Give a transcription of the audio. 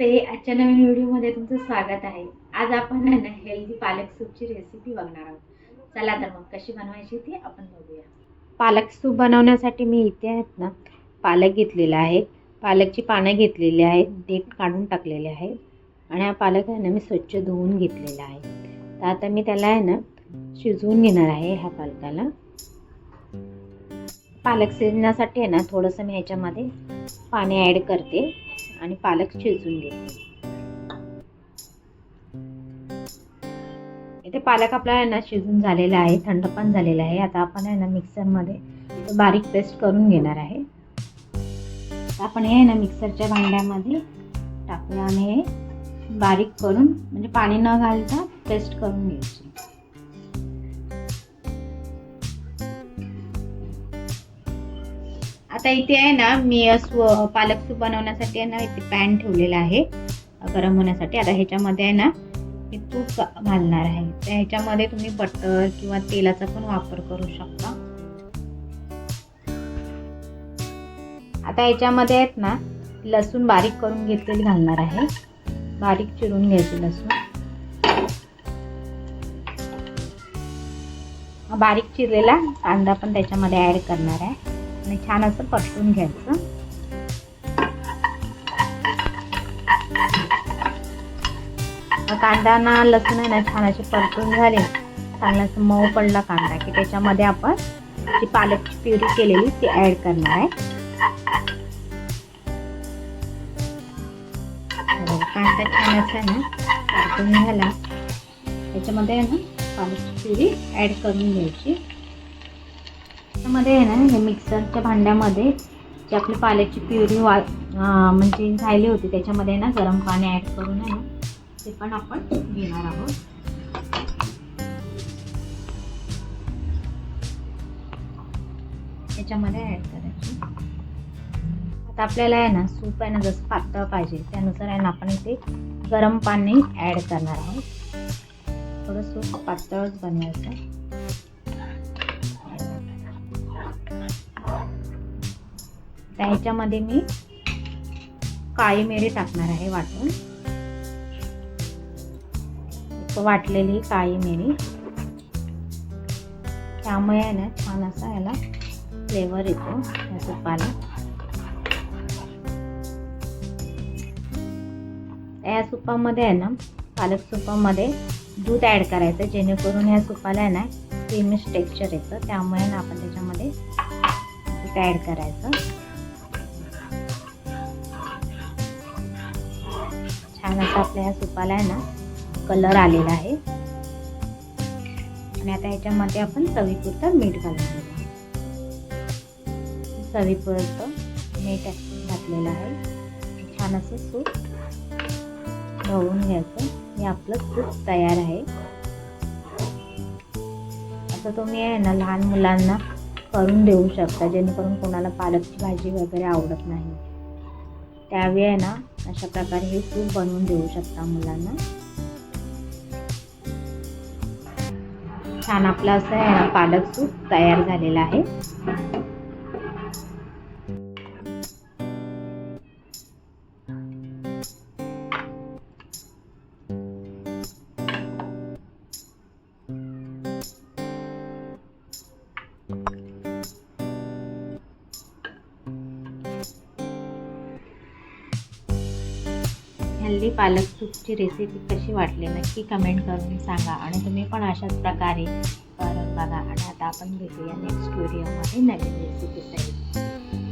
नमस्ते. आजच्या नवीन व्हिडिओमध्ये तुमचं स्वागत आहे. आज आपण आहे ना हेल्दी पालक सूपची रेसिपी बघणार आहोत. चला तर मग कशी बनवायची ती आपण बघूया. पालक सूप बनवण्यासाठी मी इथे आहेत ना पालक घेतलेला आहे. पालकची पानं घेतलेली आहेत देठ काढून टाकलेले आहेत. आणि हा पालक आहे ना मी स्वच्छ धुवून घेतलेला आहे. तर आता मी त्याला आहे ना शिजवून घेणार आहे ह्या पालकाला. पालक शिजण्यासाठी आहे ना थोडंसं मी ह्याच्यामध्ये पाणी ॲड करते. आणि पालक शिजवून घेते इथे पालक आपला आहे ना शिजून झालेला आहे थंड पण झालेला आहे. आता आपण आहे ना मिक्सरमध्ये बारीक पेस्ट करून घेणार आहे. आपण हे ना मिक्सरच्या भांड्यामध्ये टाकूया आणि हे बारीक करून म्हणजे पाणी न घालता पेस्ट करून घ्यायची. आता इथे आहे ना मी स्व पालक सूप बनवण्यासाठी आहे ना इथे पॅन ठेवलेला आहे. गरम होण्यासाठी. आता ह्याच्यामध्ये आहे ना मी तूप घालणार आहे. तर ह्याच्यामध्ये तुम्ही बटर किंवा तेलाचा पण वापर करू शकता. आता ह्याच्यामध्ये आहेत ना लसूण बारीक करून घेतलेली घालणार आहे. बारीक चिरून घ्यायचे लसूण. बारीक चिरलेला कांदा पण त्याच्यामध्ये ॲड करणार आहे. आणि छान असं परतून घ्यायचं. कांदा ना लसूण आहे ना छान असे परतून झाले. चांगला असं मऊ पडला कांदा की त्याच्यामध्ये आपण जी पालकची प्युरी केलेली ती ॲड करणार आहे. कांदा छान असा ना परतून झाला. त्याच्यामध्ये आहे ना पालकची प्युरी ॲड करून घ्यायची. त्यामध्ये आहे ना हे मिक्सरच्या भांड्यामध्ये जी आपली पाल्याची प्युरी वा म्हणजे राहिली होती त्याच्यामध्ये ना गरम पाणी ॲड करून आहे ना ते पण आपण घेणार आहोत. त्याच्यामध्ये ॲड करायची. आता आपल्याला आहे ना सूप आहे ना जसं पातळ पाहिजे त्यानुसार आहे ना आपण इथे गरम पाणी ॲड करणार आहोत. थोडं सूप पातळच बनवायचं. तर ह्याच्यामध्ये मी काळी मिरी टाकणार आहे वाटून. वाटलेली काळी मिरी. त्यामुळे आहे ना छान असा याला फ्लेवर येतो या सुपाला या सुपामध्ये आहे ना पालक सुपामध्ये दूध ॲड करायचं जेणेकरून ह्या सुपाला आहे ना क्रीमिश टेक्स्चर येतं. त्यामुळे ना आपण त्याच्यामध्ये दूध ॲड करायचं. छान असं आपल्या ह्या सुपाला आहे ना कलर आलेला आहे. आणि आता ह्याच्यामध्ये आपण चवीपुरतं मीठ घालून चवीपुरतं मीठ घातलेलं आहे. छान असं सूप ढवळून घ्यायचं. हे आपलं सूप तयार आहे. असं तुम्ही आहे ना लहान मुलांना करून देऊ शकता जेणेकरून कोणाला पालकची भाजी वगैरे आवडत नाही. त्यावेळी आहे ना अशा प्रकारे हे सूप बनवून देऊ शकता मुलांना. छान आपलं असं आहे ना पालक सूप तयार झालेला आहे. हेल्दी पालक सूपची रेसिपी कशी वाटली? नक्की कमेंट करून सांगा. आणि तुम्ही पण अशाच प्रकारे करून बघा. आणि आता आपण भेटूया नेक्स्ट व्हिडिओमध्ये नवीन रेसिपीसाठी